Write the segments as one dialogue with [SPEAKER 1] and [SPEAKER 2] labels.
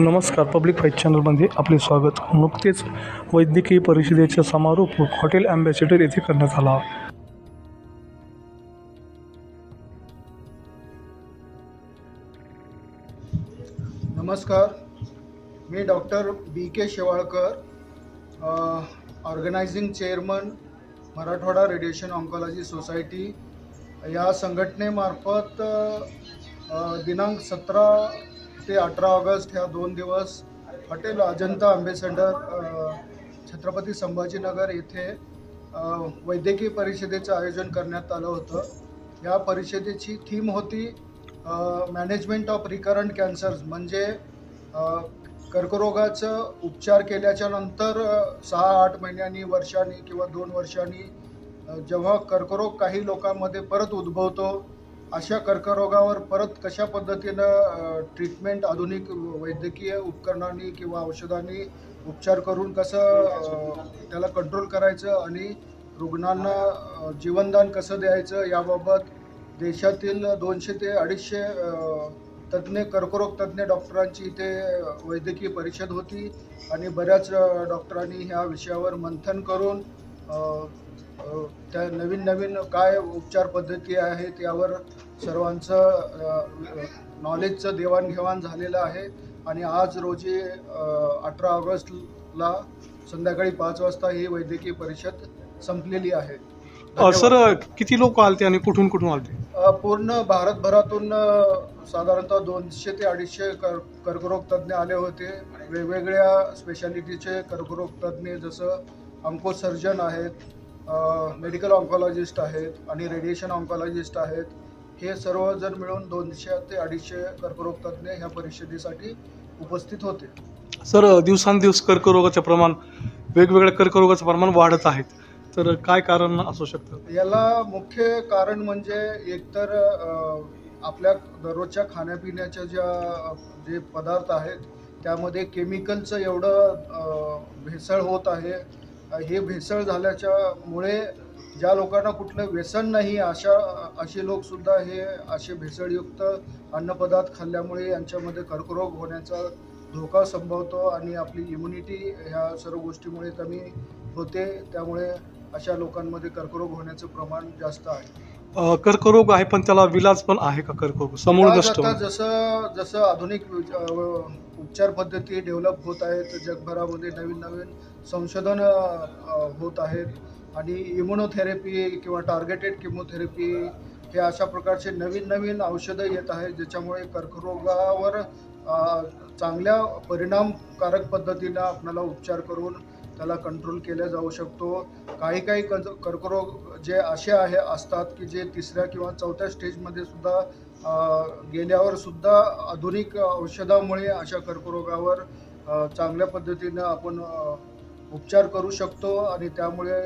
[SPEAKER 1] नमस्कार public fight चॅनलमध्ये आपले स्वागत. नुकतेच वैद्यकीय परिषदेचा समारोप हॉटेल ॲम्बॅसेडर येथे करण्यात आला.
[SPEAKER 2] नमस्कार. मी doctor B K Shewalkar organizing chairman Marathwada radiation oncology society या संघटनेमार्फत दिनांक सतरा ते अठरा ऑगस्ट ह्या दोन दिवस हॉटेल अजंता आंबेसेंडर छत्रपती संभाजीनगर येथे वैद्यकीय परिषदेचं आयोजन करण्यात आलं होतं. या परिषदेची थीम होती मॅनेजमेंट ऑफ रिकरंट कॅन्सर्स म्हणजे कर्करोगाचं उपचार केल्याच्यानंतर सहा आठ महिन्यांनी वर्षांनी किंवा दोन वर्षांनी जेव्हा कर्करोग काही लोकांमध्ये परत उद्भवतो अशा कर्करोगावर परत कशा पद्धतीनं ट्रीटमेंट आधुनिक वैद्यकीय उपकरणांनी किंवा औषधांनी उपचार करून कसं त्याला कंट्रोल करायचं आणि रुग्णांना जीवनदान कसं द्यायचं याबाबत देशातील दोनशे ते अडीचशे तज्ज्ञ कर्करोग तज्ज्ञ डॉक्टरांची इथे वैद्यकीय परिषद होती आणि बऱ्याच डॉक्टरांनी ह्या विषयावर मंथन करून त्या नवीन नवीन काय उपचार पद्धती आहेत यावर सर्वांचं नॉलेजचं देवाणघेवाण झालेलं आहे. आणि आज रोजी अठरा ऑगस्टला संध्याकाळी पाच वाजता ही वैद्यकीय परिषद संपलेली आहे.
[SPEAKER 1] सर किती लोक आलते आणि कुठून कुठून आलते?
[SPEAKER 2] पूर्ण भारतभरातून साधारणतः दोनशे ते अडीचशे कर कर्करोग तज्ज्ञ आले होते. वेगवेगळ्या स्पेशालिटीचे कर्करोग तज्ज्ञ जसं ऑन्को सर्जन आहेत मेडिकल ऑन्कॉलॉजिस्ट आहेत आणि रेडिएशन ऑन्कॉलॉजिस्ट आहेत. हे सर्वजण मिळून दोनशे ते अडीचशे कर्करोग तज्ज्ञ ह्या परिषदेसाठी उपस्थित होते.
[SPEAKER 1] सर दिवसांदिवस कर्करोगाचं प्रमाण वेगवेगळ्या कर्करोगाचं प्रमाण वाढत आहेत. तर काय कारण असू शकतं?
[SPEAKER 2] याला मुख्य कारण म्हणजे एकतर आपल्या दररोजच्या खाण्यापिण्याच्या ज्या जे पदार्थ आहेत त्यामध्ये केमिकलचं एवढं भेसळ होत आहे. हे भेसळ झाल्याच्यामुळे ज्या लोकांना कुठलं व्यसन नाही अशा असे लोकसुद्धा हे असे भेसळयुक्त अन्नपदार्थ खाल्ल्यामुळे यांच्यामध्ये कर्करोग होण्याचा धोका संभवतो आणि आपली इम्युनिटी ह्या सर्व गोष्टीमुळे कमी होते. त्यामुळे अशा लोकांमध्ये कर्करोग होण्याचं प्रमाण जास्त आहे.
[SPEAKER 1] कर्करोग आहे पण त्याला विलाज पण आहे का कर्करोग?
[SPEAKER 2] आता जसं जसं आधुनिक उपचार पद्धती डेव्हलप होत आहेत जगभरामध्ये नवीन नवीन संशोधन होत आहेत आणि इम्युनोथेरपी किंवा टार्गेटेड किमोथेरपी हे अशा प्रकारचे नवीन नवीन औषधं येत आहेत ज्याच्यामुळे कर्करोगावर चांगल्या परिणामकारक पद्धतीनं आपल्याला उपचार करून त्याला कंट्रोल केला जाऊ शकतो. काही काही कर्ज कर्करोग जे असे आहे असतात की जे तिसऱ्या किंवा चौथ्या स्टेजमध्ये सुद्धा गेल्यावर सुद्धा आधुनिक औषधामुळे अशा कर्करोगावर चांगल्या पद्धतीनं आपण उपचार करू शकतो. आणि त्यामुळे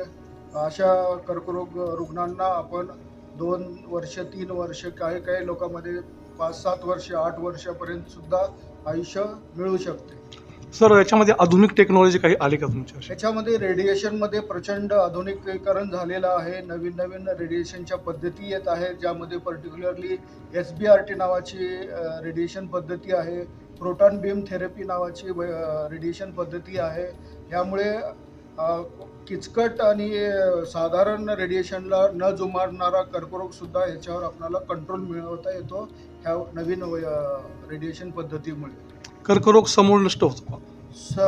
[SPEAKER 2] अशा कर्करोग रुग्णांना आपण दोन वर्ष तीन वर्ष काही काही लोकांमध्ये पाच सात वर्ष आठ वर्षापर्यंत सुद्धा आयुष्य मिळू शकते.
[SPEAKER 1] सर याच्यामध्ये आधुनिक टेक्नॉलॉजी काही आली का तुमच्या
[SPEAKER 2] त्याच्यामध्ये रेडिएशनमध्ये प्रचंड आधुनिकीकरण झालेलं आहे. नवीन नवीन रेडिएशनच्या पद्धती येत आहेत ज्यामध्ये particularly S B R T नावाची रेडिएशन पद्धती आहे. प्रोटॉन बीम थेरपी नावाची रेडिएशन पद्धती आहे. यामुळे किचकट आणि साधारण रेडिएशनला न जुमारणारा कर्करोगसुद्धा ह्याच्यावर आपल्याला कंट्रोल मिळवता येतो ह्या नवीन रेडिएशन पद्धतीमुळे
[SPEAKER 1] कर्करोग समूळ नष्ट होतो?
[SPEAKER 2] स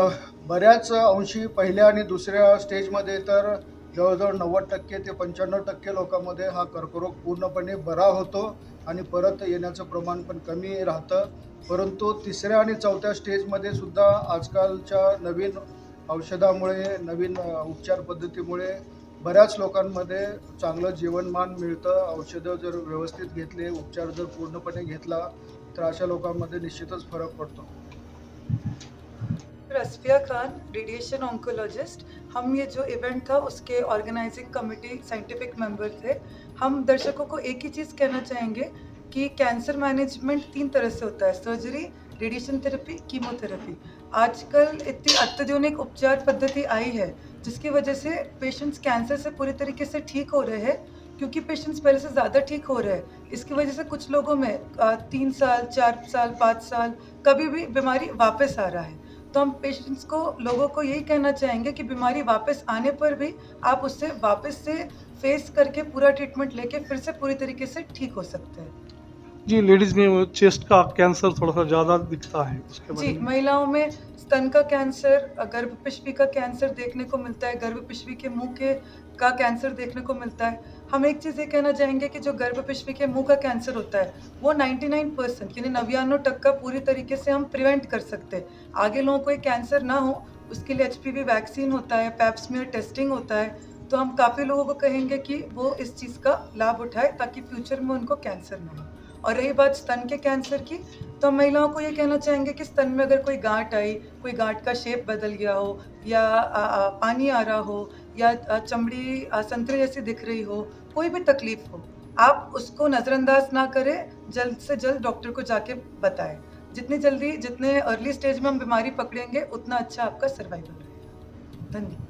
[SPEAKER 2] बऱ्याच अंशी पहिल्या आणि दुसऱ्या स्टेजमध्ये तर जवळजवळ नव्वद टक्के ते पंच्याण्णव टक्के लोकांमध्ये हा कर्करोग पूर्णपणे बरा होतो आणि परत येण्याचं प्रमाण पण कमी राहतं परंतु तिसऱ्या आणि चौथ्या स्टेजमध्ये सुद्धा आजकालच्या नवीन औषधामुळे नवीन उपचार पद्धतीमुळे बऱ्याच लोकांमध्ये चांगलं जीवनमान मिळतं. औषधं जर व्यवस्थित घेतले उपचार जर पूर्णपणे घेतला तर अशा लोकांमध्ये निश्चितच फरक पडतो.
[SPEAKER 3] रस्फिया खान रेडिएशन ऑन्कोलॉजिस्ट हम ये जो इवेंट था उसके ऑर्गेनाइजिंग कमेटी साइंटिफिक मेंबर थे। हम दर्शकों को एक ही चीज़ कहना चाहेंगे कि कैंसर मैनेजमेंट तीन तरह से होता है सर्जरी रेडिएशन थेरेपी, कीमोथेरेपी। आजकल इतनी अत्याधुनिक उपचार पद्धति आई है, जिसकी वजह से पेशेंट्स कैंसर से पूरी तरीके से ठीक हो रहे हैं, क्योंकि पेशेंट्स पहले से ज़्यादा ठीक हो रहे हैं। इसकी वजह से कुछ लोगों में तीन साल, चार साल, पाँच साल, कभी भी बीमारी वापस आ रहा है। तो हम पेशेंट्स को, लोगों को यही कहना चाहेंगे कि बीमारी वापस आने पर भी आप उससे वापस से फेस करके पूरा ट्रीटमेंट लेके फिर से पूरी तरीके से ठीक हो सकते हैं।
[SPEAKER 1] जी लेडीज़ में चेस्ट का कैंसर थोड़ा सा ज़्यादा दिखता है उसके
[SPEAKER 3] जी महिलाओं में स्तन का कैंसर गर्भ पिशवी का कैंसर देखने को मिलता है गर्भ पिशवी के मुँह के का कैंसर देखने को मिलता है हम एक चीज़ ये कहना चाहेंगे कि जो गर्भ पिशवी के मुँह का कैंसर होता है वो 99 परसेंट यानी नव्यान्नवे टक्का पूरी तरीके से हम प्रिवेंट कर सकते हैं। आगे लोगों को ये कैंसर ना हो उसके लिए एचपीवी वैक्सीन होता है पैप्समियर टेस्टिंग होता है तो हम काफ़ी लोगों को कहेंगे कि वो इस चीज़ का लाभ उठाए ताकि फ्यूचर में उनको कैंसर ना हो। और रही बात स्तन के कैंसर की तो हम महिलाओं को ये कहना चाहेंगे कि स्तन में अगर कोई गांठ आई कोई गांठ का शेप बदल गया हो या आ, आ, पानी आ रहा हो या चमड़ी संतरे जैसी दिख रही हो कोई भी तकलीफ़ हो आप उसको नज़रअंदाज ना करें जल्द से जल्द डॉक्टर को जाके बताएँ। जितनी जल्दी जितने अर्ली स्टेज में हम बीमारी पकड़ेंगे उतना अच्छा आपका सर्वाइवल रहेगा। धन्यवाद।